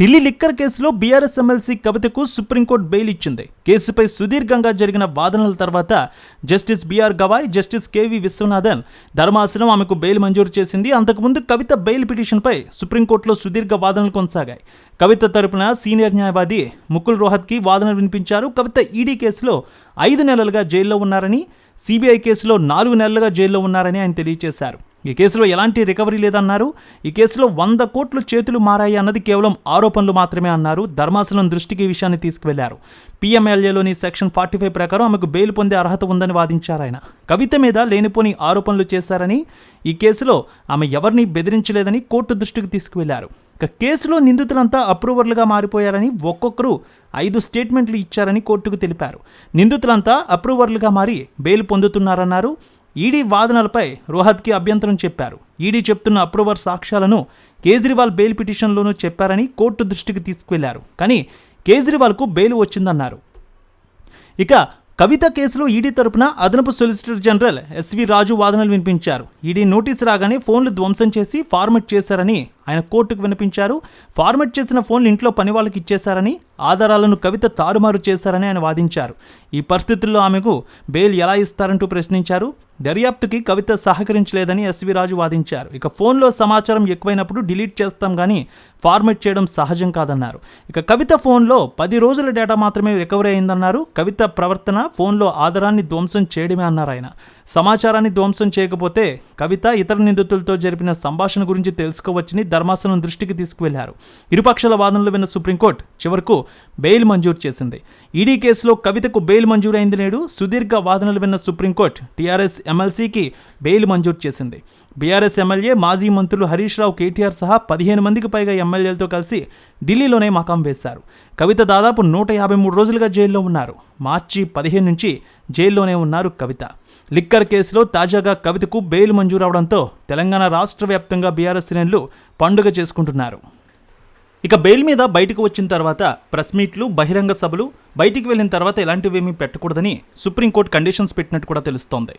Delhi liquor కేసులో BRS MLC కవితకు supreme court bail ఇచ్చింది. కేసుపై సుదీర్ఘంగా జరిగిన వాదనల తర్వాత justice BR Gavai justice KV Viswanathan ధర్మాసనం ఆమెకు బెయిల్ మంజూరు చేసింది. అంతకుముందు కవిత బెయిల్ పిటిషన్పై సుప్రీంకోర్టులో సుదీర్ఘ వాదనలు కొనసాగాయి. కవిత తరపున సీనియర్ న్యాయవాది ముకుల్ రోహత్కి వాదనలు వినిపించారు. కవిత ఈడీ కేసులో ఐదు నెలలుగా జైల్లో ఉన్నారని సిబిఐ కేసులో నాలుగు నెలలుగా జైల్లో ఉన్నారని ఆయన తెలియజేశారు. ఈ కేసులో ఎలాంటి రికవరీ లేదన్నారు. ఈ కేసులో వంద కోట్లు చేతులు మారాయి అన్నది కేవలం ఆరోపణలు మాత్రమే అన్నారు. ధర్మాసనం దృష్టికి విషయాన్ని తీసుకువెళ్ళారు. పీఎంఎల్ఏలోని సెక్షన్ ఫార్టీ ఫైవ్ ప్రకారం ఆమెకు బెయిల్ పొందే అర్హత ఉందని వాదించారు ఆయన. కవిత మీద లేనిపోని ఆరోపణలు చేశారని ఈ కేసులో ఆమె ఎవరిని బెదిరించలేదని కోర్టు దృష్టికి తీసుకువెళ్ళారు. ఇక కేసులో నిందితులంతా అప్రూవర్లుగా మారిపోయారని ఒక్కొక్కరు ఐదు స్టేట్మెంట్లు ఇచ్చారని కోర్టుకు తెలిపారు. నిందితులంతా అప్రూవర్లుగా మారి బెయిల్ పొందుతున్నారన్నారు. ఈడీ వాదనలపై రోహత్కి అభ్యంతరం చెప్పారు. ఈడీ చెప్తున్న అప్రూవర్ సాక్ష్యాలను కేజ్రీవాల్ బెయిల్ పిటిషన్లోనూ చెప్పారని కోర్టు దృష్టికి తీసుకువెళ్ళారు. కానీ కేజ్రీవాల్కు బెయిల్ వచ్చిందన్నారు. ఇక కవిత కేసులో ఈడీ తరపున అదనపు సొలిసిటర్ జనరల్ ఎస్వి రాజు వాదనలు వినిపించారు. ఈడీ నోటీస్ రాగానే ఫోన్లు ధ్వంసం చేసి ఫార్మెట్ చేశారని ఆయన కోర్టుకు వినిపించారు ఫార్మెట్ చేసిన ఫోన్లు ఇంట్లో పని వాళ్ళకి ఇచ్చేశారని ఆధారాలను కవిత తారుమారు చేశారని ఆయన వాదించారు. ఈ పరిస్థితుల్లో ఆమెకు బెయిల్ ఎలా ఇస్తారంటూ ప్రశ్నించారు. దర్యాప్తుకి కవిత సహకరించలేదని ఎస్వి రాజు వాదించారు. ఇక ఫోన్లో సమాచారం ఎక్కువైనప్పుడు డిలీట్ చేస్తాం కానీ ఫార్మెట్ చేయడం సహజం కాదన్నారు. ఇక కవిత ఫోన్లో పది రోజుల డేటా మాత్రమే రికవరీ అయిందన్నారు. కవిత ప్రవర్తన ఫోన్లో ఆధారాన్ని ధ్వంసం చేయడమే అన్నారు ఆయన. సమాచారాన్ని ధ్వంసం చేయకపోతే కవిత ఇతర నిందితులతో జరిపిన సంభాషణ గురించి తెలుసుకోవచ్చని ధర్మాసనం దృష్టికి తీసుకువెళ్ళారు. ఇరుపక్షాల వాదనలు విన్న సుప్రీంకోర్టు చివరకు బెయిల్ మంజూరు చేసింది. ఈడీ కేసులో కవితకు బెయిల్ మంజూరైంది నేడు సుదీర్ఘ వాదనలు విన్న సుప్రీంకోర్టు టీఆర్ఎస్ ఎమ్మెల్సీకి బెయిల్ మంజూరు చేసింది. బీఆర్ఎస్ ఎమ్మెల్యే మాజీ మంత్రులు హరీష్ రావు కేటీఆర్ సహా పదిహేను మందికి పైగా ఎమ్మెల్యేలతో కలిసి ఢిల్లీలోనే మకాం వేశారు. కవిత దాదాపు నూట యాభై మూడు రోజులుగా జైల్లో ఉన్నారు. మార్చి పదిహేను నుంచి జైల్లోనే ఉన్నారు కవిత. లిక్కర్ కేసులో తాజాగా కవితకు బెయిల్ మంజూరు అవడంతో తెలంగాణ రాష్ట్ర వ్యాప్తంగా బీఆర్ఎస్ శ్రేణులు పండుగ చేసుకుంటున్నారు. ఇక బెయిల్ మీద బయటకు వచ్చిన తర్వాత ప్రెస్ మీట్లు బహిరంగ సభలు బయటికి వెళ్ళిన తర్వాత ఇలాంటివేమీ పెట్టకూడదని సుప్రీంకోర్టు కండిషన్స్ పెట్టినట్టు కూడా తెలుస్తోంది.